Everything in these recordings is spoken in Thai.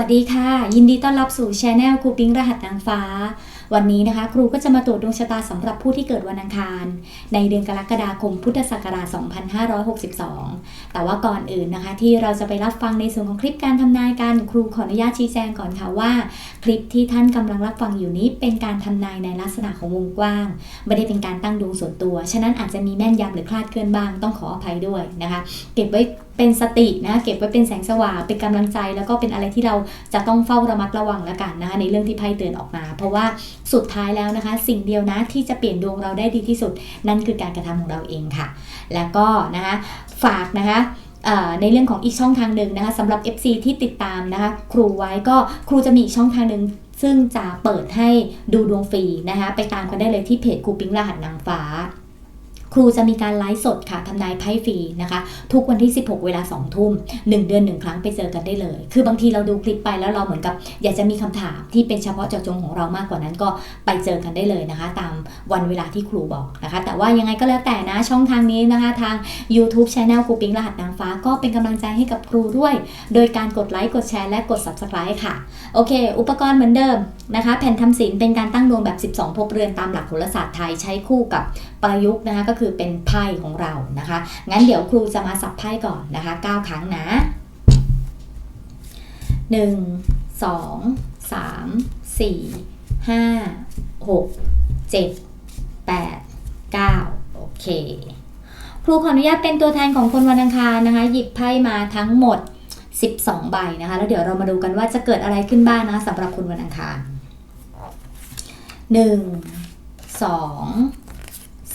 สวัสดีค่ะ ยินดีต้อนรับสู่ช anel ครูปิ๊งรหัสนางฟ้า วันนี้นะคะ ครูก็จะมาตรวจดวงชะตาสำหรับผู้ที่เกิดวันอังคาร ในเดือนกรกฎาคมพุทธศักราช 2562 แต่ว่าก่อนอื่นนะคะ ที่เราจะไปรับฟังในส่วนของคลิปการทำนายกันครูขออนุญาตชี้แจงก่อนค่ะว่า คลิปที่ท่านกำลังรับฟังอยู่นี้เป็นการทำนายในลักษณะของวงกว้าง ไม่ได้เป็นการตั้งดวงส่วนตัว ฉะนั้นอาจจะมีแม่นยำหรือคลาดเคลื่อนบ้างต้องขออภัยด้วยนะคะ เก็บไว้ เป็นสตินะเก็บไว้เป็นแสงสว่างเป็นกำลังใจ แล้วก็เป็นอะไรที่เราจะต้องเฝ้าระมัดระวังแล้วกันนะคะในเรื่องที่ไพ่เตือนออกมา เพราะว่าสุดท้ายแล้วนะคะ สิ่งเดียวนะที่จะเปลี่ยนดวงเราได้ดีที่สุด นั่นคือการกระทำของเราเองค่ะ แล้วก็นะคะฝากนะคะในเรื่องของอีกช่องทางหนึ่งนะคะสำหรับ FC ที่ติดตามนะคะครูไว้ก็ครูจะมีอีกช่องทางหนึ่งซึ่งจะเปิดให้ดูดวงฟรีนะคะไปตามกันได้เลยที่เพจครูปิ๊งรหัสนางฟ้า ครูจะมีการไลฟ์สดค่ะทำนายไพ่ฟรีนะคะ ทุกวันที่ 16 เวลา 2 ทุ่ม 1 เดือน 1 ครั้งไปเจอกันได้เลย คือบางทีเราดูคลิปไปแล้วเราเหมือนกับ อยากจะมีคำถามที่เป็นเฉพาะเจาะจงของเรามากกว่านั้นก็ไปเจอกันได้เลยนะคะ ตามวันเวลาที่ครูบอกนะคะ แต่ว่ายังไงก็แล้วแต่นะช่องทางนี้นะคะ ทาง YouTube Channel ครูปิงรหัสนางฟ้าก็เป็นกำลังใจให้กับครูด้วย โดยการกดไลค์กดแชร์และกด Subscribe ค่ะโอเค อุปกรณ์เหมือนเดิมนะคะ แผ่นทำศิลป์เป็นการตั้งดวงแบบ 12ภพเรือนตามหลักโหราศาสตร์ไทยใช้คู่กับประยุกต์นะคะก็คือเป็นไพ่ของเรานะคะ งั้นเดี๋ยวครูจะมาสับไพ่ก่อนนะคะ9ครั้งนะ 1 2 3 4 5 6 7 8 9 โอเค ครูขออนุญาตเป็นตัวแทนของคนวันอังคารนะคะ หยิบไพ่มาทั้งหมด 12 ใบนะคะ แล้วเดี๋ยวเรามาดูกันว่าจะเกิดอะไรขึ้นบ้างนะคะสำหรับคนวันอังคาร 1 2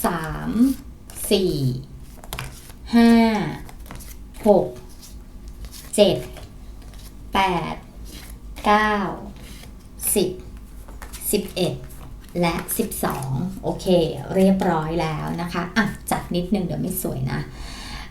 3สี่ห้าหกเจ็ดแปดเก้าสิบสิบเอ็ดและสิบสองโอเค เรียบร้อยแล้วนะคะ อะ จัดนิดนึงเดี๋ยวไม่สวยนะ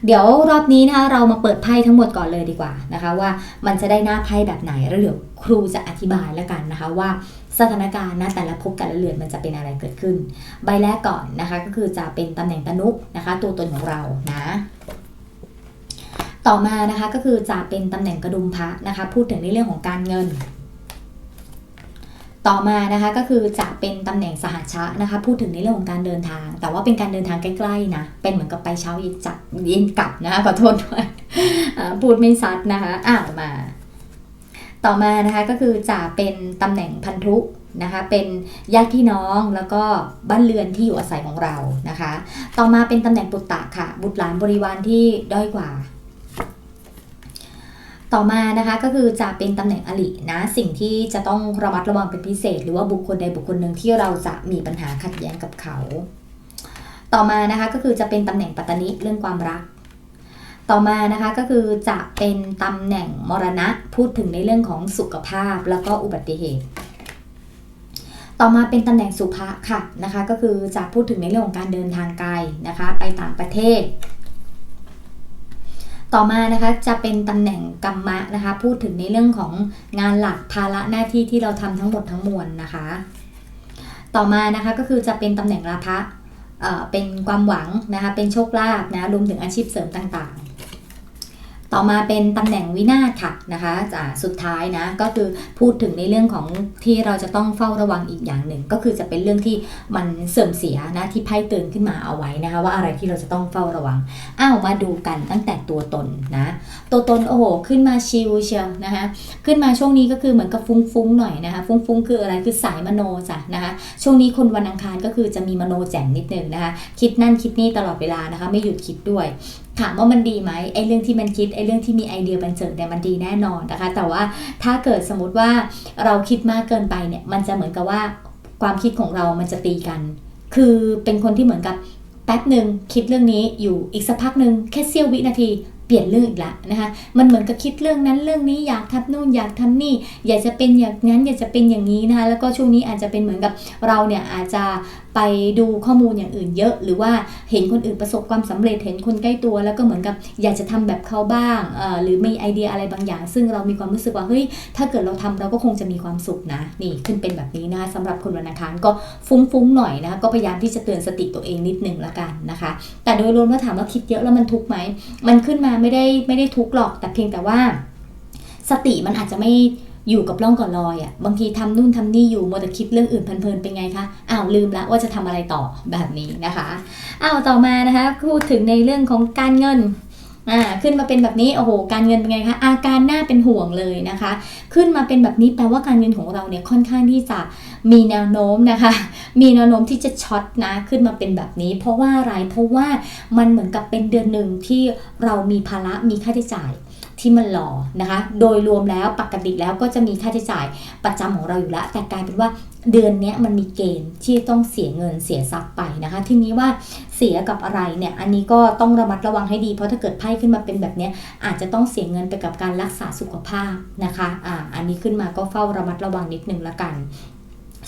เดี๋ยวรอบนี้นะคะเรามาเปิดไพ่ทั้งหมดก่อนเลยดีกว่านะคะ ว่ามันจะได้หน้าไพ่แบบไหนแล้วเดี๋ยวครูจะอธิบายแล้วกันนะคะว่า สถานการณ์นะแต่ละภพแต่ละเรือนมันจะเป็นอะไรเกิดขึ้น ใบแรกก่อนนะคะก็คือจะเป็นตำแหน่งตนุนะคะ ตัวตนของเรานะต่อมานะคะก็คือจะเป็นตำแหน่งกระดุมพระนะคะพูดถึงในเรื่องของการเงิน ต่อมานะคะก็คือจะเป็นตำแหน่งสหัชะนะคะพูดถึงในเรื่องของการเดินทาง แต่ว่าเป็นการเดินทางใกล้ๆนะเป็นเหมือนกับไปเช้าเย็นจับเย็นกลับนะขอโทษด้วยพูดไม่ซัดนะคะอ้าวมา ต่อมานะคะก็คือจะเป็นตำแหน่งพันธุนะคะเป็นญาติพี่น้องแล้วก็บ้านเรือนที่อยู่อาศัยของเรานะคะ ต่อมาเป็นตำแหน่งปุตตะค่ะ บุตรหลานบริวารที่ด้อยกว่า ต่อมานะคะก็คือจะเป็นตำแหน่งอลินะสิ่งที่จะต้องระมัดระวังเป็นพิเศษ หรือว่าบุคคลใดบุคคลหนึ่งที่เราจะมีปัญหาขัดแย้งกับเขา ต่อมานะคะก็คือจะเป็นตำแหน่งปัตตนิเรื่องความรัก ต่อมานะคะก็คือจะเป็นตำแหน่งมรณะพูดถึงในเรื่องของสุขภาพแล้วก็อุบัติเหตุ ต่อมาเป็นตำแหน่งสุภะค่ะนะคะ ก็คือจะพูดถึงในเรื่องของการเดินทางไกลนะคะ ไปต่างประเทศ ต่อมานะคะจะเป็นตำแหน่งกรรมะนะคะ พูดถึงในเรื่องของงานหลักภาระหน้าที่ที่เราทำทั้งหมดทั้งมวลนะคะ ต่อมานะคะก็คือจะเป็นตำแหน่งลาภะเเป็นความหวังนะคะเป็นโชคลาภนะรวมถึงอาชีพเสริมต่าง ต่อมาเป็นตำแหน่งวินาศค่ะนะคะอ่าสุดท้ายนะก็คือพูดถึงในเรื่องของที่เราจะต้องเฝ้าระวังอีกอย่างหนึ่ง ก็คือจะเป็นเรื่องที่มันเสื่อมเสียนะที่ไพ่เตือนขึ้นมาเอาไว้นะคะว่าอะไรที่เราจะต้องเฝ้าระวังอ้าวมาดูกันตั้งแต่ตัวตนนะตัวตนโอ้โหขึ้นมาชิลเชียวนะคะขึ้นมาช่วงนี้ก็คือเหมือนกับฟุ้งๆหน่อยนะคะฟุ้งๆคืออะไรคือสายมโนจ้ะนะคะช่วงนี้คนวันอังคารก็คือจะมีมโนแจ่มนิดนึงนะคะคิดนั่นคิดนี่ตลอดเวลานะคะไม่หยุดคิดด้วยถามว่ามันดีไหมไอ้เรื่องที่มันคิดไอ้เรื่องที่มีไอเดียบันเจิดเนี่ยมันดีแน่นอนนะคะ แต่ว่าถ้าเกิดสมมติว่าเราคิดมากเกินไปเนี่ยมันจะเหมือนกับว่าความคิดของเรามันจะตีกัน คือเป็นคนที่เหมือนกับแป๊บหนึ่งคิดเรื่องนี้อยู่อีกสักพักหนึ่งแค่เสี้ยววินาที เปลี่ยนเรื่องอีกละนะคะ มันเหมือนกับคิดเรื่องนั้นเรื่องนี้อยากทำนู่นอยากทำนี่ อยากจะเป็นอย่างนั้นอยากจะเป็นอย่างนี้นะคะ แล้วก็ช่วงนี้อาจจะเป็นเหมือนกับเราเนี่ยอาจจะไปดูข้อมูลอย่างอื่นเยอะ หรือว่าเห็นคนอื่นประสบความสำเร็จเห็นคนใกล้ตัว แล้วก็เหมือนกับอยากจะทำแบบเขาบ้างหรือมีไอเดียอะไรบางอย่าง ซึ่งเรามีความรู้สึกว่าเฮ้ยถ้าเกิดเราทำเราก็คงจะมีความสุขนะนี่ขึ้นเป็นแบบนี้นะคะสำหรับคนวันอังคารก็ฟุ้งๆหน่อยนะคะก็พยายามที่จะเตือนสติตัวเองนิดนึงละกันนะคะ แต่โดยรวมว่าถามว่าคิดเยอะแล้วมันทุกข์ไหมมันขึ้นมาไม่ได้ไม่ได้ทุกข์หรอกแต่เพียงแต่ว่า สติมันอาจจะไม่อยู่กับร่องกับรอยอะ่ะบางทีทำนู่นทำนี่อยู่มัวแต่คิดเรื่องอื่นเพลินๆเป็นไงคะอ้าวลืมละว่าจะทำอะไรต่อแบบนี้นะคะอ้าวต่อมานะคะพูดถึงในเรื่องของการเงิน อ่าขึ้นมาเป็นแบบนี้โอ้โหการเงินเป็นไงคะอาการน่าเป็นห่วงเลยนะคะ ขึ้นมาเป็นแบบนี้แปลว่าการเงินของเราเนี่ยค่อนข้างที่จะมีแนวโน้มนะคะ มีแนวโน้มที่จะช็อตนะขึ้นมาเป็นแบบนี้ เพราะว่าอะไรเพราะว่ามันเหมือนกับเป็นเดือนหนึ่งที่เรามีภาระมีค่าใช้จ่าย ที่มันรอนะคะ โดยรวมแล้วปกติแล้วก็จะมีค่าใช้จ่ายประจำของเราอยู่แล้วแต่กลายเป็นว่าเดือนนี้มันมีเกณฑ์ที่ต้องเสียเงินเสียทรัพย์ไปนะคะ ทีนี้ว่าเสียกับอะไรเนี่ยอันนี้ก็ต้องระมัดระวังให้ดี เพราะถ้าเกิดไพ่ขึ้นมาเป็นแบบนี้อาจจะต้องเสียเงินไปกับการรักษาสุขภาพนะคะอ่าอันนี้ขึ้นมาก็เฝ้าระมัดระวังนิดนึงละกัน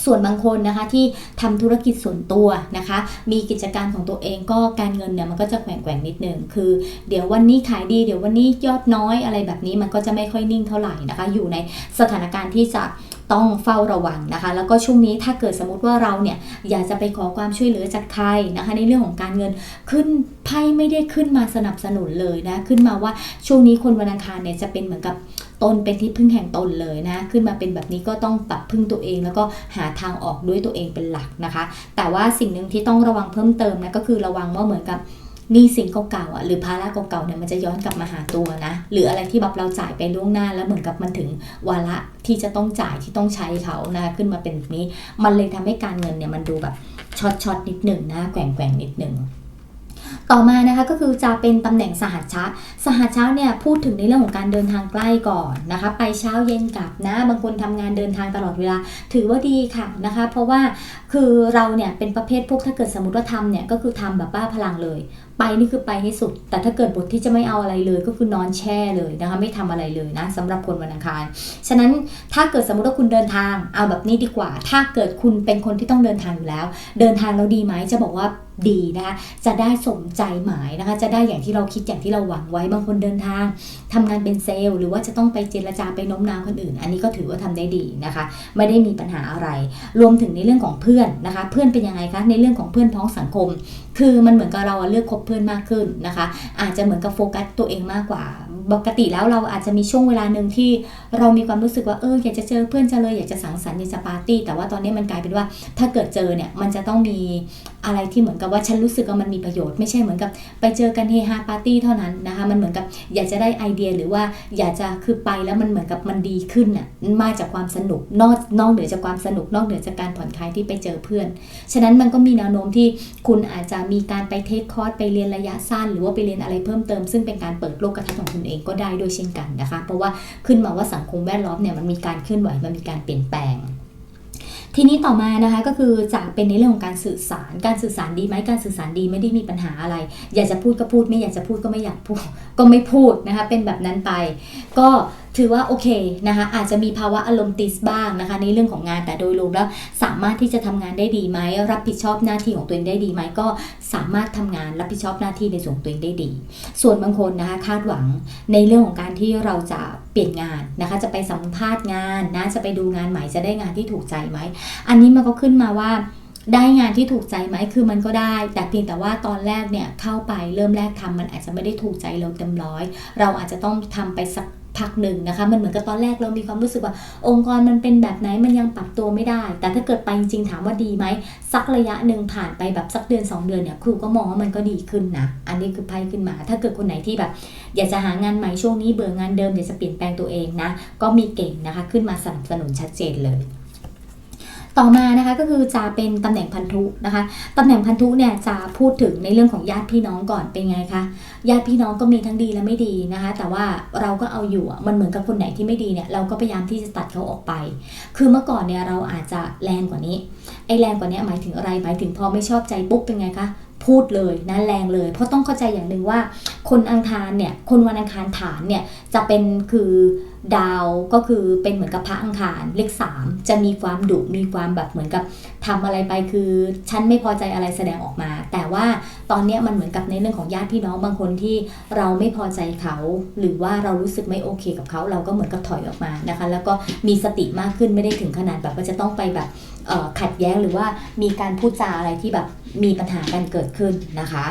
ส่วนบางคนนะคะที่ทำธุรกิจส่วนตัวนะคะ มีกิจการของตัวเองก็การเงินเนี่ยมันก็จะแกว่งๆนิดนึงคือ เดี๋ยววันนี้ขายดีเดี๋ยววันนี้ยอดน้อยอะไรแบบนี้มันก็จะไม่ค่อยนิ่งเท่าไหร่นะคะ อยู่ในสถานการณ์ที่จะ ต้องเฝ้าระวังนะคะ แล้วก็ช่วงนี้ถ้าเกิดสมมติว่าเราเนี่ยอยากจะไปขอความช่วยเหลือจากใครนะคะ ในเรื่องของการเงินขึ้นไพ่ไม่ได้ขึ้นมาสนับสนุนเลยนะขึ้นมาว่าช่วงนี้คนวันอังคารเนี่ยจะเป็นเหมือนกับตนเป็นที่พึ่งแห่งตนเลยนะ ขึ้นมาเป็นแบบนี้ก็ต้องปรับพึ่งตัวเอง แล้วก็หาทางออกด้วยตัวเองเป็นหลักนะคะ แต่ว่าสิ่งหนึ่งที่ต้องระวังเพิ่มเติมนะก็คือระวังว่าเหมือนกับ นี้สินเก่าๆอะหรือภาระเก่าๆเนี่ยมันจะย้อนกลับมาหาตัวนะ หรืออะไรที่แบบเราจ่ายไปล่วงหน้าแล้วเหมือนกับมันถึงวาระที่จะต้องจ่ายที่ต้องใช้เขานะขึ้นมาเป็นนี้ มันเลยทำให้การเงินเนี่ยมันดูแบบช็อตช็อตนิดหนึ่งนะแกว่งแกว่งนิดหนึ่งต่อมานะคะก็คือจะเป็นตำแหน่งสหัชชะ สหัชชะเนี่ยพูดถึงในเรื่องของการเดินทางใกล้ก่อนนะคะไปเช้าเย็นกลับนะบางคนทำงานเดินทางตลอดเวลา ถือว่าดีค่ะนะคะ เพราะว่าคือเราเนี่ยเป็นประเภทพวกถ้าเกิดสมมติว่าทำเนี่ยก็คือทำแบบบ้าพลังเลย ไปนี่คือไปให้สุด แต่ถ้าเกิดบทที่จะไม่เอาอะไรเลย ก็คือนอนแช่เลยนะคะไม่ทำอะไรเลยนะสำหรับคนวันอังคาร ฉะนั้นถ้าเกิดสมมติว่าคุณเดินทางเอาแบบนี้ดีกว่า ถ้าเกิดคุณเป็นคนที่ต้องเดินทางอยู่แล้ว เดินทางแล้วดีไหมจะบอกว่าดีนะคะจะได้สมใจหมายนะคะจะได้อย่างที่เราคิดอย่างที่เราหวังไว้บางคนเดินทางทำงานเป็นเซลล์ หรือว่าจะต้องไปเจรจาไปโน้มน้าวคนอื่น อันนี้ก็ถือว่าทำได้ดีนะคะ ไม่ได้มีปัญหาอะไร รวมถึงในเรื่องของเพื่อนนะคะ เพื่อนเป็นยังไงคะในเรื่องของเพื่อนพ้องสังคม คือมันเหมือนกับเราเลือกคบเพื่อนมากขึ้นนะคะ อาจจะเหมือนกับโฟกัสตัวเองมากกว่า ปกติแล้วเราอาจจะมีช่วงเวลาหนึ่งที่เรามีความรู้สึกว่าเอออยากจะเจอเพื่อนจะเลยอยากจะสังสรรค์อยากจะปาร์ตี้แต่ว่าตอนนี้มันกลายเป็นว่าถ้าเกิดเจอเนี่ยมันจะต้องมีอะไรที่เหมือนกับว่าฉันรู้สึกว่ามันมีประโยชน์ไม่ใช่เหมือนกับ ไปเจอกันเฮฮาปาร์ตี้เท่านั้นนะคะมันเหมือนกับอยากจะได้ไอเดียหรือว่าอยากจะคือไปแล้วมันเหมือนกับมันดีขึ้นน่ะมาจากความสนุกนอกนอกเหนือจากความสนุกนอกเหนือจากการผ่อนคลายที่ไปเจอเพื่อน ฉะนั้นมันก็มีแนวโน้มที่คุณอาจจะมีการไปเทคคอร์สไปเรียนระยะสั้น หรือว่าไปเรียนอะไรเพิ่มเติมซึ่งเป็นการเปิดโลกทัศน์ของคุณเองก็ได้ด้วยเช่นกันนะคะ เพราะว่าขึ้นมาว่าสังคมแวดล้อมเนี่ยมันมีการเคลื่อนไหวมันมีการเปลี่ยนแปลงทีนี้ต่อมานะคะก็คือจากเป็นในเรื่องของการสื่อสาร การสื่อสารดีไหมการสื่อสารดีไม่ได้มีปัญหาอะไร อยากจะพูดก็พูดไม่อยากจะพูดก็ไม่อยากพูดก็ไม่พูดนะคะเป็นแบบนั้นไป ก็ ถือว่าโอเคนะคะอาจจะมีภาวะอารมณ์ติสบ้างนะคะในเรื่องของงานแต่โดยรวมแล้วสามารถที่จะทำงานได้ดีไหมรับผิดชอบหน้าที่ของตัวเองได้ดีไหมก็สามารถทำงานรับผิดชอบหน้าที่ในส่วนตัวเองได้ดี ส่วนบางคนนะคะคาดหวังในเรื่องของการที่เราจะเปลี่ยนงานนะคะจะไปสัมภาษณ์งานนะจะไปดูงานใหม่จะได้งานที่ถูกใจไหมอันนี้มันก็ขึ้นมาว่า ได้งานที่ถูกใจไหมคือมันก็ได้ แต่เพียงแต่ว่าตอนแรกเนี่ยเข้าไปเริ่มแรกทำมันอาจจะไม่ได้ถูกใจเราเต็มร้อย เราอาจจะต้องทำไปสักพักหนึ่งนะคะ มันเหมือนกับตอนแรกเรามีความรู้สึกว่า องค์กรมันเป็นแบบไหนมันยังปรับตัวไม่ได้ แต่ถ้าเกิดไปจริงๆถามว่าดีไหมสักระยะหนึ่งผ่านไปแบบสักเดือน 2 เดือนเนี่ยครูก็มองว่ามันก็ดีขึ้นนะ อันนี้คือไพ่ขึ้นมา ถ้าเกิดคนไหนที่แบบ อยากจะหางานใหม่ช่วงนี้เบื่องานเดิมอยากจะเปลี่ยนแปลงตัวเองนะก็มีเก่งนะคะ ขึ้นมาสนับสนุนชัดเจนเลย ต่อมานะคะก็คือจะเป็นตำแหน่งพันธุนะคะตำแหน่งพันธุเนี่ยจะพูดถึงในเรื่องของญาติพี่น้องก่อนเป็นไงคะญาติพี่น้องก็มีทั้งดีและไม่ดีนะคะ แต่ว่าเราก็เอาอยู่มันเหมือนกับคนไหนที่ไม่ดีเนี่ยเราก็พยายามที่จะตัดเขาออกไป คือเมื่อก่อนเนี่ยเราอาจจะแรงกว่านี้ไอ้แรงกว่านี้หมายถึงอะไรหมายถึงพอไม่ชอบใจปุ๊บเป็นไงคะ พูดเลยนะแรงเลย เพราะต้องเข้าใจอย่างหนึ่งว่า คนอังคารเนี่ยคนวันอังคารฐานเนี่ยจะเป็นคือดาวก็คือเป็นเหมือนกับพระอังคารเลขสามจะมีความดุมีความแบบเหมือนกับทำอะไรไปคือฉันไม่พอใจอะไรแสดงออกมา แต่ว่าตอนเนี้ยมันเหมือนกับในเรื่องของญาติพี่น้องบางคนที่เราไม่พอใจเขา หรือว่าเรารู้สึกไม่โอเคกับเขา เราก็เหมือนกับถอยออกมานะคะ แล้วก็มีสติมากขึ้นไม่ได้ถึงขนาดแบบว่าจะต้องไปแบบ ขัดแย้งหรือว่ามีการพูดจาอะไรที่แบบมีปัญหากันเกิดขึ้นนะคะ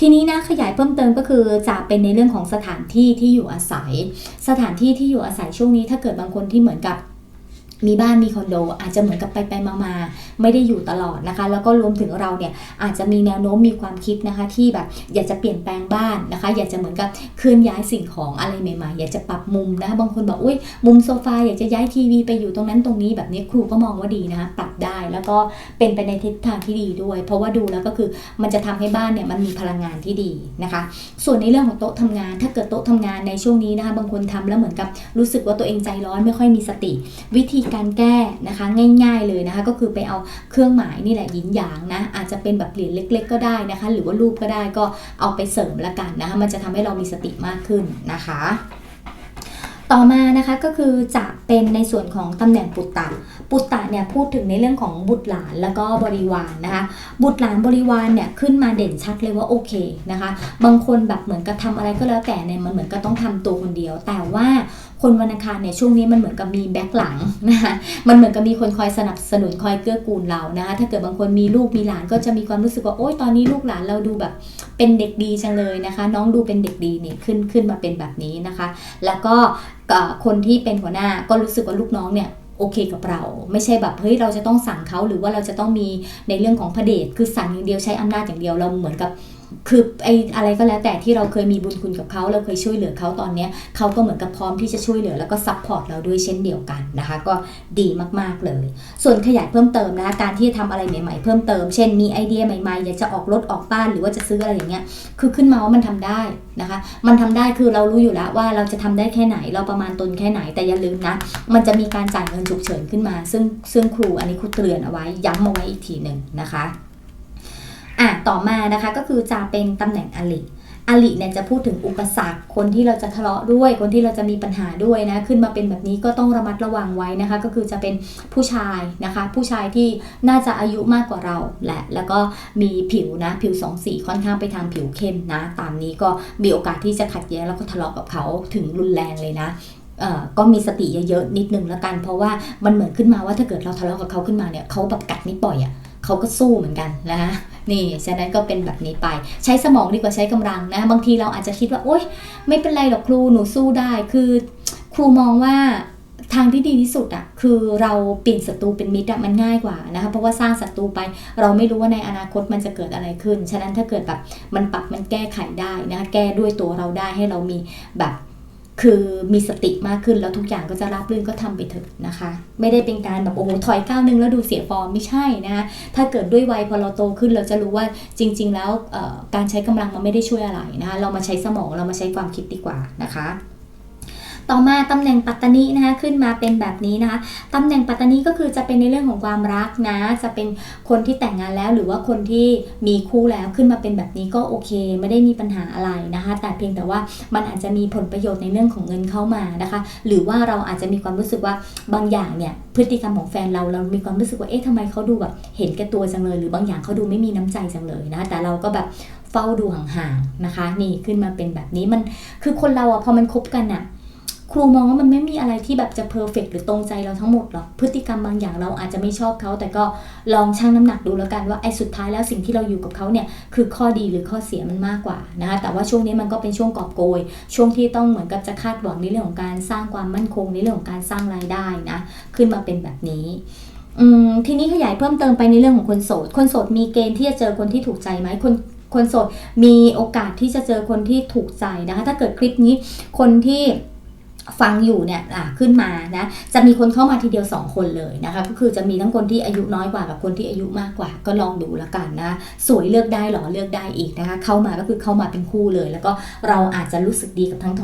ทีนี้นะขยายเพิ่มเติมก็คือจะเป็นในเรื่องของสถานที่ที่อยู่อาศัย สถานที่ที่อยู่อาศัยช่วงนี้ ถ้าเกิดบางคนที่เหมือนกับ มีบ้านมีคอนโด อาจจะเหมือนกับไปไปมามาไม่ได้อยู่ตลอดนะคะ แล้วก็รวมถึงเราเนี่ยอาจจะมีแนวโน้มมีความคิดนะคะที่แบบอยากจะเปลี่ยนแปลงบ้านนะคะ อยากจะเหมือนกับเคลื่อนย้ายสิ่งของอะไรใหม่ๆ อยากจะปรับมุมนะคะบางคนบอกอุ้ยมุมโซฟาอยากจะย้ายทีวีไปอยู่ตรงนั้นตรงนี้แบบนี้ครูก็มองว่าดีนะคะปรับได้แล้วก็เป็นไปในทิศทางที่ดีด้วย เพราะว่าดูแล้วก็คือมันจะทำให้บ้านเนี่ยมันมีพลังงานที่ดีนะคะ ส่วนในเรื่องของโต๊ะทำงาน ถ้าเกิดโต๊ะทำงานในช่วงนี้นะคะบางคนทำแล้วเหมือนกับรู้สึกว่าตัวเองใจร้อนไม่ค่อยมีสติ วิธีการแก้นะคะง่ายๆเลยนะคะก็คือไปเอาเครื่องหมายนี่แหละยินหยางนะอาจจะเป็นแบบเหรียญเล็ก ๆ ก็ได้นะคะ หรือว่ารูปก็ได้ก็เอาไปเสริมละกันนะคะมันจะทำให้เรามีสติมากขึ้นนะคะต่อมานะคะก็คือจะเป็นในส่วนของตำแหน่งปุตตะ ปุตตะเนี่ยพูดถึงในเรื่องของบุตรหลานแล้วก็บริวารนะคะบุตรหลานบริวารเนี่ยขึ้นมาเด่นชัดเลยว่าโอเคนะคะ บางคนแบบเหมือนกับทำอะไรก็แล้วแต่เนี่ยมันเหมือนกับต้องทำตัวคนเดียว แต่ว่า คนวันอังคารเนี่ยช่วงนี้มันเหมือนกับมีแบ็คหลังนะคะมันเหมือนกับมีคนคอยสนับสนุนคอยเกื้อกูลเรานะคะถ้าเกิดบางคนมีลูกมีหลานก็จะมีความรู้สึกว่าโอ๊ยตอนนี้ลูกหลานเราดูแบบเป็นเด็กดีจังเลยนะคะ น้องดูเป็นเด็กดีเนี่ยขึ้นขึ้นมาเป็นแบบนี้นะคะ แล้วก็คนที่เป็นหัวหน้าก็รู้สึกว่าลูกน้องเนี่ยโอเคกับเรา ไม่ใช่แบบเฮ้ยเราจะต้องสั่งเขาหรือว่าเราจะต้องมีในเรื่องของพระเดชคือสั่งอย่างเดียวใช้อำนาจอย่างเดียวเราเหมือนกับ คือไอ้อะไรก็แล้วแต่ที่เราเคยมีบุญคุณกับเขาเราเคยช่วยเหลือเขาตอนเนี้ยเขาก็เหมือนกับพร้อมที่จะช่วยเหลือแล้วก็ซัพพอร์ตเราด้วยเช่นเดียวกันนะคะ ก็ดีมากๆเลย ส่วนขยายเพิ่มเติมนะคะการที่จะทำอะไรใหม่ ๆ เพิ่มเติม เช่นมีไอเดียใหม่ๆอยากจะออกรถออกบ้านหรือว่าจะซื้ออะไรอย่างเงี้ยคือขึ้นมาว่ามันทำได้นะคะ มันทำได้คือเรารู้อยู่แล้วว่าเราจะทำได้แค่ไหนเราประมาณตนแค่ไหนแต่อย่าลืมนะมันจะมีการจ่ายเงินฉุกเฉินขึ้นมา ซึ่งซึ่งครูอันนี้ครูเตือนเอาไว้ย้ำเอาไว้อีกทีหนึ่งนะคะ อะต่อมานะคะก็คือจะเป็นตำแหน่งอลิอลิเนี่ยจะพูดถึงอุปสรรค คนที่เราจะทะเลาะด้วย คนที่เราจะมีปัญหาด้วยนะ ขึ้นมาเป็นแบบนี้ก็ต้องระมัดระวังไว้นะคะ ก็คือจะเป็นผู้ชายนะคะ ผู้ชายที่น่าจะอายุมากกว่าเราแหละ แล้วก็มีผิวนะผิวสองสีค่อนข้างไปทางผิวเข้มนะ ตามนี้ก็มีโอกาสที่จะขัดแย้งแล้วก็ทะเลาะกับเขาถึงรุนแรงเลยนะก็มีสติเยอะๆนิดนึงแล้วกัน เพราะว่ามันเหมือนขึ้นมาว่าถ้าเกิดเราทะเลาะกับเขาขึ้นมาเนี่ยเขาแบบกัดไม่ปล่อยอะ่ะ เขาก็สู้เหมือนกันนะคะนี่ฉะนั้นก็เป็นแบบนี้ไป ใช้สมองดีกว่าใช้กำลังนะ บางทีเราอาจจะคิดว่า โอ๊ยไม่เป็นไรหรอกครูหนูสู้ได้ คือ ครูมองว่าทางที่ดีที่สุดอะคือเราเปลี่ยนศัตรูเป็นมิตรอะมันง่ายกว่านะคะเพราะว่าสร้างศัตรูไปเราไม่รู้ว่าในอนาคตมันจะเกิดอะไรขึ้น ฉะนั้นถ้าเกิดแบบมันปรับมันแก้ไขได้นะแก้ด้วยตัวเราได้ให้เรามีแบบ คือมีสติมากขึ้นแล้วทุกอย่างก็จะราบรื่นก็ทำไปเถอะนะคะ ไม่ได้เป็นการแบบโอ้โหถอยก้าวนึงแล้วดูเสียฟอร์มไม่ใช่นะถ้าเกิดด้วยวัยพอเราโตขึ้นเราจะรู้ว่าจริง ๆ แล้วการใช้กำลังมันไม่ได้ช่วยอะไรนะคะเรามาใช้สมองเรามาใช้ความคิดดีกว่านะคะ ต่อมาตำแหน่งปัตตานีนะคะขึ้นมาเป็นแบบนี้นะคะตำแหน่งปัตตานีก็คือจะเป็นในเรื่องของความรักนะ จะเป็นคนที่แต่งงานแล้ว หรือว่าคนที่มีคู่แล้วขึ้นมาเป็นแบบนี้ก็โอเค ไม่ได้มีปัญหาอะไรนะคะ แต่เพียงแต่ว่ามันอาจจะมีผลประโยชน์ในเรื่องของเงินเข้ามานะคะ หรือว่าเราอาจจะมีความรู้สึกว่าบางอย่างเนี่ยพฤติกรรมของแฟนเราเรามีความรู้สึกว่าเอ๊ะทำไมเขาดูแบบเห็นแก่ตัวจังเลย หรือบางอย่างเขาดูไม่มีน้ำใจจังเลยนะ แต่เราก็แบบเฝ้าดูห่างๆนะคะ นี่ขึ้นมาเป็นแบบนี้มันคือคนเราอะพอมันคบกันอะ ครูมองว่ามันไม่มีอะไรที่แบบจะเพอร์เฟกหรือตรงใจเราทั้งหมดหรอกพฤติกรรมบางอย่างเราอาจจะไม่ชอบเขา แต่ก็ลองชั่งน้ำหนักดูแล้วกันว่าไอ้สุดท้ายแล้วสิ่งที่เราอยู่กับเขาเนี่ยคือข้อดีหรือข้อเสียมันมากกว่านะคะแต่ว่าช่วงนี้มันก็เป็นช่วงกอบโกย ช่วงที่ต้องเหมือนกับจะคาดหวังในเรื่องของการสร้างความมั่นคงในเรื่องของการสร้างรายได้นะขึ้นมาเป็นแบบนี้ทีนี้ขยายเพิ่มเติมไปในเรื่องของคนโสด คนโสดมีเกณฑ์ที่จะเจอคนที่ถูกใจไหมคนคนโสดมีโอกาสที่จะเจอคนที่ถูกใจนะคะ ถ้าเกิดคลิปนี้คนที่ ฟังอยู่เนี่ยขึ้นมานะจะมีคนเข้ามาทีเดียว 2 คนเลยนะคะก็คือจะมีทั้งคนที่อายุน้อยกว่ากับคนที่อายุมากกว่าก็ลองดูแล้วกันนะสวยเลือกได้หรอเลือกได้อีกนะคะเข้ามาก็คือเข้ามาเป็นคู่เลย แล้วก็เราอาจจะรู้สึกดีกับทั้ง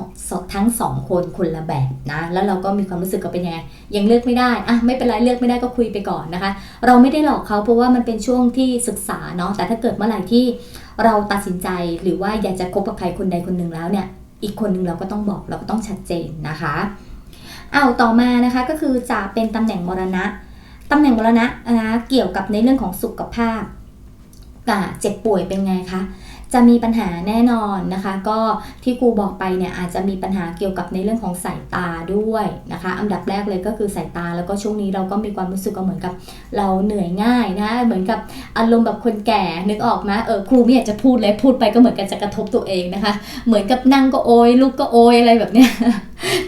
ทั้งสองคนคนละแบบนะแล้วเราก็มีความรู้สึกก็เป็นยังไงยังเลือกไม่ได้อะไม่เป็นไรเลือกไม่ได้ก็คุยไปก่อนนะคะ เราไม่ได้หลอกเขาเพราะว่ามันเป็นช่วงที่ศึกษาเนาะแต่ถ้าเกิดเมื่อไหร่ที่เราตัดสินใจหรือว่าอยากจะคบกับใครคนใดคนหนึ่งแล้วเนี่ย อีกคนหนึ่งเราก็ต้องบอกเราก็ต้องชัดเจนนะคะเอาต่อมานะคะก็คือจะเป็นตำแหน่งมรณะตำแหน่งมรณะนะคะเกี่ยวกับในเรื่องของสุขภาพเจ็บป่วยเป็นไงคะ จะมีปัญหาแน่นอนนะคะ ก็ที่ครูบอกไปเนี่ยอาจจะมีปัญหาเกี่ยวกับในเรื่องของสายตาด้วยนะคะ อันดับแรกเลยก็คือสายตาแล้วก็ช่วงนี้เราก็มีความรู้สึกก็เหมือนกับเราเหนื่อยง่ายนะเหมือนกับอารมณ์แบบคนแก่นึกออกไหมเออครูไม่อยากจะพูดเลยพูดไปก็เหมือนกันจะกระทบตัวเองนะคะ เหมือนกับนั่งก็โอยลุกก็โอยอะไรแบบเนี้ย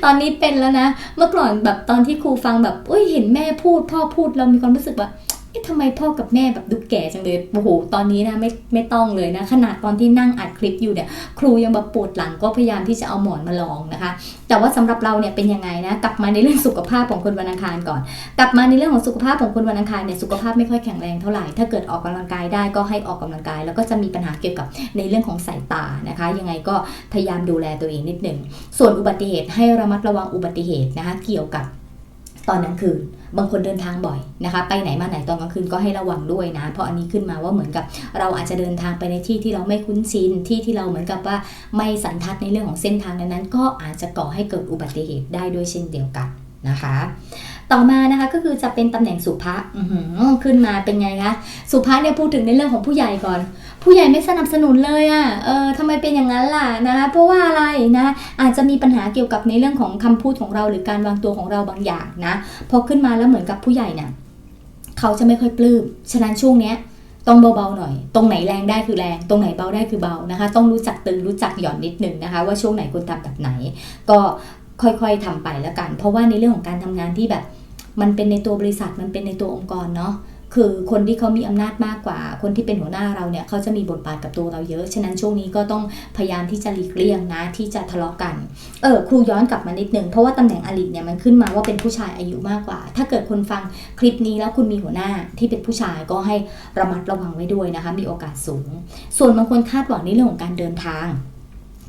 ตอนนี้เป็นแล้วนะ เมื่อก่อนแบบตอนที่ครูฟังแบบเอ้ยเห็นแม่พูดพ่อพูดเรามีความรู้สึกว่า เอ๊ะทำไมพ่อกับแม่แบบดูแก่จังเลยโอ้โหตอนนี้นะไม่ไม่ต้องเลยนะ ขนาดตอนที่นั่งอัดคลิปอยู่เนี่ย ครูยังแบบปวดหลังก็พยายามที่จะเอาหมอนมาลองนะคะ แต่ว่าสำหรับเราเนี่ยเป็นยังไงนะ กลับมาในเรื่องสุขภาพของคนวันอังคารก่อน กลับมาในเรื่องของสุขภาพของคนวันอังคารเนี่ยสุขภาพไม่ค่อยแข็งแรงเท่าไหร่ ถ้าเกิดออกกำลังกายได้ก็ให้ออกกำลังกาย แล้วก็จะมีปัญหาเกี่ยวกับในเรื่องของสายตานะคะ ยังไงก็พยายามดูแลตัวเองนิดหนึ่งส่วนอุบัติเหตุให้ระมัดระวังอุบัติเหตุนะคะ เกี่ยวกับตอนกลางคืน บางคนเดินทางบ่อยนะคะ ไปไหนมาไหนตอนกลางคืนก็ให้ระวังด้วยนะ เพราะอันนี้ขึ้นมาว่าเหมือนกับเราอาจจะเดินทางไปในที่ที่เราไม่คุ้นชินที่ที่เราเหมือนกับว่าไม่สันทัดในเรื่องของเส้นทางนั้นๆก็อาจจะก่อให้เกิดอุบัติเหตุได้ด้วยเช่นเดียวกันนะคะ ต่อมานะคะก็คือจะเป็นตำแหน่งสุภะขึ้นมาเป็นไงคะสุภาเนี่ยพูดถึงในเรื่องของผู้ใหญ่ก่อน ผู้ใหญ่ไม่สนับสนุนเลยอะ่ะ เออทำไมเป็นอย่างนั้นล่ะนะ เพราะว่าอะไรนะ อาจจะมีปัญหาเกี่ยวกับในเรื่องของคำพูดของเราหรือการวางตัวของเราบางอย่างนะ พอขึ้นมาแล้วเหมือนกับผู้ใหญ่เนี่ยเขาจะไม่ค่อยปลื้ม ฉะนั้นช่วงเนี้ยต้องเบาๆหน่อย ตรงไหนแรงได้คือแรง ตรงไหนเบาได้คือเบานะคะ ต้องรู้จักตึงรู้จักหย่อนนิดนึงนะคะ ว่าช่วงไหนควรทำแบบไหน ก็ค่อยๆทำไปแล้วกัน เพราะว่าในเรื่องของการทำงานที่แบบ มันเป็นในตัวบริษัทมันเป็นในตัวองค์กรเนาะ คือคนที่เขามีอำนาจมากกว่า คนที่เป็นหัวหน้าเราเนี่ยเขาจะมีบทบาทกับตัวเราเยอะ ฉะนั้นช่วงนี้ก็ต้องพยายามที่จะหลีกเลี่ยงนะที่จะทะเลาะกัน เออครูย้อนกลับมานิดนึงเพราะว่าตำแหน่งอลิเนี่ยมันขึ้นมาว่าเป็นผู้ชายอายุมากกว่า ถ้าเกิดคนฟังคลิปนี้แล้วคุณมีหัวหน้าที่เป็นผู้ชายก็ให้ระมัดระวังไว้ด้วยนะคะ มีโอกาสสูง ส่วนบางคนคาดหวังในเรื่องของการเดินทาง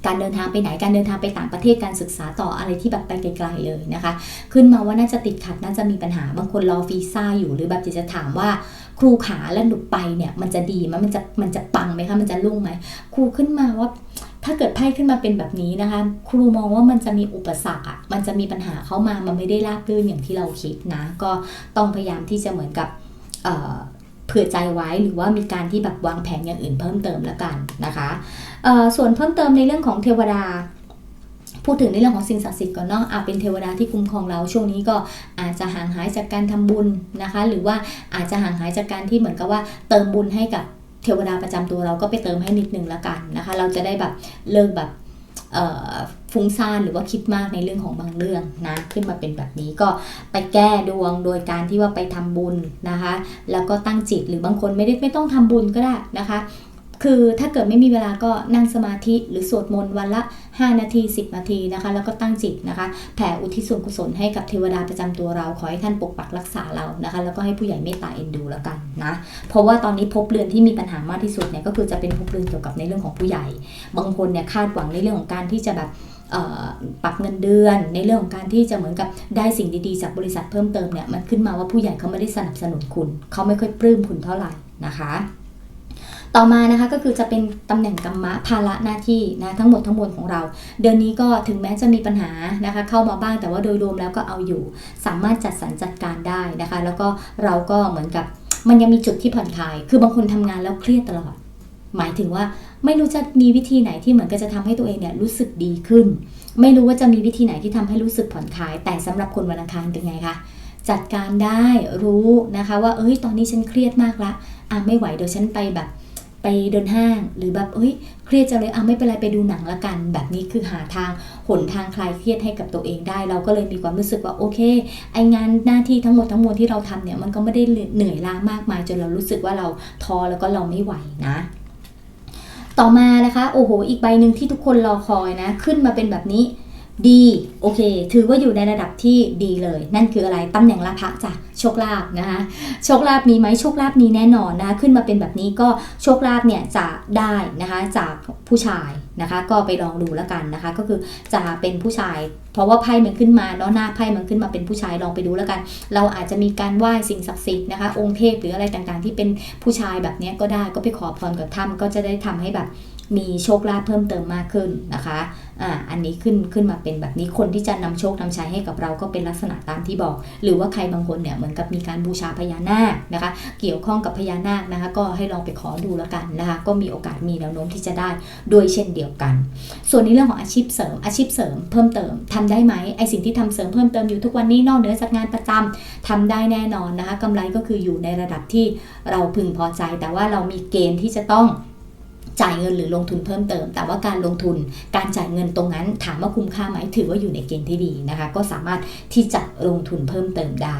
การเดินทางไปไหนการเดินทางไปต่างประเทศการศึกษาต่ออะไรที่แบบไปไกลๆเลยนะคะ ขึ้นมาว่าน่าจะติดขัดน่าจะมีปัญหาบางคนรอวีซ่าอยู่หรือแบบจะถามว่าครูขาแล้วหนูไปเนี่ยมันจะดีไหมมันจะมันจะปังไหมคะมันจะรุ่งไหมครูขึ้นมาว่าถ้าเกิดไพ่ขึ้นมาเป็นแบบนี้นะคะ ครูมองว่ามันจะมีอุปสรรคอะมันจะมีปัญหาเข้ามามันไม่ได้ราบรื่นอย่างที่เราคิดนะ ก็ต้องพยายามที่จะเหมือนกับ เผื่อใจไว้หรือว่ามีการที่แบบวางแผนอย่างอื่นเพิ่มเติมแล้วกันนะคะส่วนเพิ่มเติมในเรื่องของเทวดาพูดถึงในเรื่องของสิ่งศักดิ์สิทธิ์ก่อนเนาะอาจเป็นเทวดาที่คุ้มครองเรา ช่วงนี้ก็อาจจะห่างหายจากการทำบุญนะคะ หรือว่าอาจจะห่างหายจากการที่เหมือนกับว่าเติมบุญให้กับเทวดาประจำตัวเราก็ไปเติมให้นิดนึงแล้วกันนะคะ เราจะได้แบบเลิกแบบ ฟุ้งซ่านหรือว่าคิดมากในเรื่องของบางเรื่องนะขึ้นมาเป็นแบบนี้ก็ไปแก้ดวงโดยการที่ว่าไปทำบุญนะคะ แล้วก็ตั้งจิตหรือบางคนไม่ได้ไม่ต้องทำบุญก็ได้นะคะ คือถ้าเกิดไม่มีเวลาก็นั่งสมาธิหรือสวดมนต์วันละ 5 นาที 10 นาทีนะคะ แล้วก็ตั้งจิตนะคะ แผ่อุทิศส่วนกุศลให้กับเทวดาประจำตัวเรา ขอให้ท่านปกปักรักษาเรานะคะ แล้วก็ให้ผู้ใหญ่เมตตาเอ็นดูแล้วกันนะ เพราะว่าตอนนี้ภพเรือนที่มีปัญหามากที่สุดเนี่ยก็คือจะเป็นภพเรือนเกี่ยวกับในเรื่องของผู้ใหญ่ บางคนเนี่ยคาดหวังในเรื่องของการที่จะแบบปรับเงินเดือนในเรื่องของการที่จะเหมือนกับได้สิ่งดีๆ จากบริษัทเพิ่มเติมเนี่ยมันขึ้นมาว่าผู้ใหญ่เขาไม่ได้สนับสนุนคุณ เขาไม่ค่อยปลื้มคุณเท่าไหร่นะคะ ต่อมานะคะก็คือจะเป็นตำแหน่งกรรมะภาระหน้าที่นะทั้งหมดทั้งมวลของเรา เดือนนี้ก็ถึงแม้จะมีปัญหานะคะเข้ามาบ้างแต่ว่าโดยรวมแล้วก็เอาอยู่ สามารถจัดสรรจัดการได้นะคะ แล้วก็เราก็เหมือนกับมันยังมีจุดที่ผ่อนคลาย คือบางคนทำงานแล้วเครียดตลอด หมายถึงว่าไม่รู้จะมีวิธีไหนที่เหมือนกับจะทำให้ตัวเองเนี่ยรู้สึกดีขึ้น ไม่รู้ว่าจะมีวิธีไหนที่ทำให้รู้สึกผ่อนคลาย แต่สำหรับคนวันอังคารเป็นไงคะจัดการได้รู้นะคะ ว่าเอ้ยตอนนี้ฉันเครียดมากละอะไม่ไหวเดี๋ยวฉันไปแบบ ไปเดินห้าง หรือแบบเอ้ยเครียดจังเลยเอะไม่เป็นไรไปดูหนังละกัน แบบนี้คือหาทางหนทางคลายเครียดให้กับตัวเองได้ เราก็เลยมีความรู้สึกว่าโอเคไองานหน้าที่ทั้งหมดทั้งมวลที่เราทำเนี่ยมันก็ไม่ได้เหนื่อยล้ามากมายจนเรารู้สึกว่าเราท้อแล้วก็เราไม่ไหวนะต่อมานะคะ โอ้โห อีกใบหนึ่งที่ทุกคนรอคอยนะ ขึ้นมาเป็นแบบนี้ ดีโอเค ถือว่าอยู่ในระดับที่ดีเลย นั่นคืออะไรตำแหน่งลาภะจ้ะโชคลาภนะคะโชคลาภมีไหมโชคลาภมีแน่นอนนะคะขึ้นมาเป็นแบบนี้ก็โชคลาภเนี่ยจะได้นะคะจากผู้ชายนะคะ ก็ไปลองดูแล้วกันนะคะ ก็คือจะเป็นผู้ชาย เพราะว่าไพ่มันขึ้นมาเนาะหน้าไพ่มันขึ้นมาเป็นผู้ชายลองไปดูแล้วกัน เราอาจจะมีการไหว้สิ่งศักดิ์สิทธิ์นะคะ องค์เทพหรืออะไรต่างๆ ที่เป็นผู้ชายแบบนี้ก็ได้ก็ไปขอพรกับท่านก็จะได้ทำให้แบบ มีโชคลาภเพิ่มเติมมากขึ้นนะคะอ่าอันนี้ขึ้นขึ้นมาเป็นแบบนี้คนที่จะนำโชคนำชัยให้กับเราก็เป็นลักษณะตามที่บอก หรือว่าใครบางคนเนี่ยเหมือนกับมีการบูชาพญานาคนะคะ เกี่ยวข้องกับพญานาคนะคะ ก็ให้ลองไปขอดูแล้วกันนะคะ ก็มีโอกาสมีแนวโน้มที่จะได้ด้วยเช่นเดียวกัน ส่วนในเรื่องของอาชีพเสริมอาชีพเสริมเพิ่มเติมทำได้ไหมไอสิ่งที่ทำเสริมเพิ่มเติมอยู่ทุกวันนี้นอกเหนือจากงานประจำทำได้แน่นอนนะคะกำไรก็คืออยู่ในระดับที่เราพึงพอใจ แต่ว่าเรามีเกณฑ์ที่จะต้อง จ่ายเงินหรือลงทุนเพิ่มเติม แต่ว่าการลงทุนการจ่ายเงินตรงนั้น ถามว่าคุ้มค่าไหมถือว่าอยู่ในเกณฑ์ที่ดีนะคะ ก็สามารถที่จะลงทุนเพิ่มเติมได้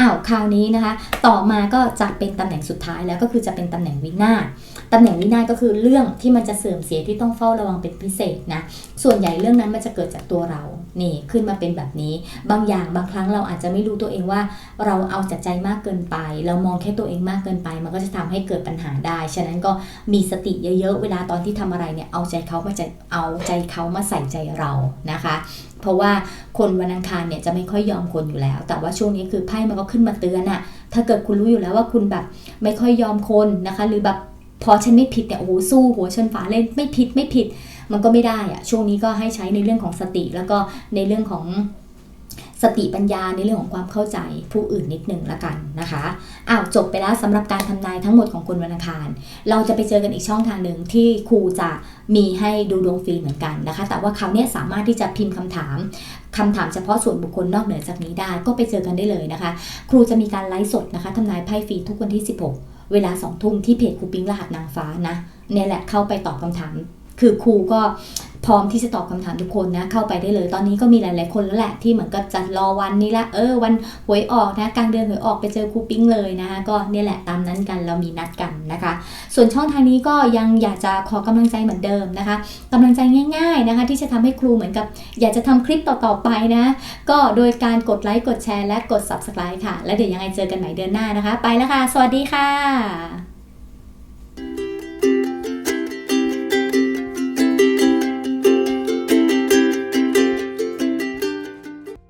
อ้าวคราวนี้นะคะ ต่อมาก็จะเป็นตำแหน่งสุดท้ายแล้วก็คือจะเป็นตำแหน่งวินาศตำแหน่งวินาศก็คือเรื่องที่มันจะเสื่อมเสียที่ต้องเฝ้าระวังเป็นพิเศษนะส่วนใหญ่เรื่องนั้นมันจะเกิดจากตัวเรานี่ขึ้นมาเป็นแบบนี้ บางอย่างบางครั้งเราอาจจะไม่รู้ตัวเองว่า เราเอาแต่ใจมากเกินไป เรามองแค่ตัวเองมากเกินไป มันก็จะทำให้เกิดปัญหาได้ ฉะนั้นก็มีสติเยอะๆเวลาตอนที่ทำอะไรเนี่ยเอาใจเขามาใจเอาใจเขามาใส่ใจเรานะคะ เพราะว่าคนวันอังคารเนี่ยจะไม่ค่อยยอมคนอยู่แล้ว แต่ว่าช่วงนี้คือไพ่มันก็ขึ้นมาเตือนอะถ้าเกิดคุณรู้อยู่แล้วว่าคุณแบบไม่ค่อยยอมคนนะคะ หรือแบบพอฉันไม่ผิดเนี่ยโอ้โหสู้หัวชนฝาเล่นไม่ผิดไม่ผิด มันก็ไม่ได้อะช่วงนี้ก็ให้ใช้ในเรื่องของสติ แล้วก็ในเรื่องของ สติปัญญาในเรื่องของความเข้าใจผู้อื่นนิดหนึ่งละกันนะคะอ้าวจบไปแล้วสำหรับการทำนายทั้งหมดของคนวันอังคาร เราจะไปเจอกันอีกช่องทางหนึ่งที่ครูจะมีให้ดูดวงฟรีเหมือนกันนะคะ แต่ว่าเขาวเนี่ยสามารถที่จะพิมพ์คำถามคำถามเฉพาะส่วนบุคคลนอกเหนือจากนี้ได้ก็ไปเจอกันได้เลยนะคะ ครูจะมีการไลฟ์สดนะคะทำนายไพ่ฟรีทุกวันที่ 16 เวลา2ทุ่มที่เพจครูปิ๊งรหัสนางฟ้านะเนี่ยแหละเข้าไปตอบคำถาม คือครูก็พร้อมที่จะตอบคำถามทุกคนนะเข้าไปได้เลย ตอนนี้ก็มีหลาย ๆ คนแล้วแหละที่เหมือนกับจะรอวันนี้ละเออวันหวยออกนะกลางเดือนหวยออกไปเจอครูปิ๊งเลยนะคะก็เนี่ยแหละตามนั้นกันเรามีนัดกันนะคะ ส่วนช่องทางนี้ก็ยังอยากจะขอกำลังใจเหมือนเดิมนะคะกำลังใจง่าย ๆนะคะ ที่จะทำให้ครูเหมือนกับ อยากจะทำคลิปต่อ ๆ ไปนะ ก็โดยการกดไลค์กดแชร์และกด subscribe ค่ะ แล้วเดี๋ยวยังไงเจอกันใหม่เดือนหน้านะคะ ไปแล้วค่ะ สวัสดีค่ะ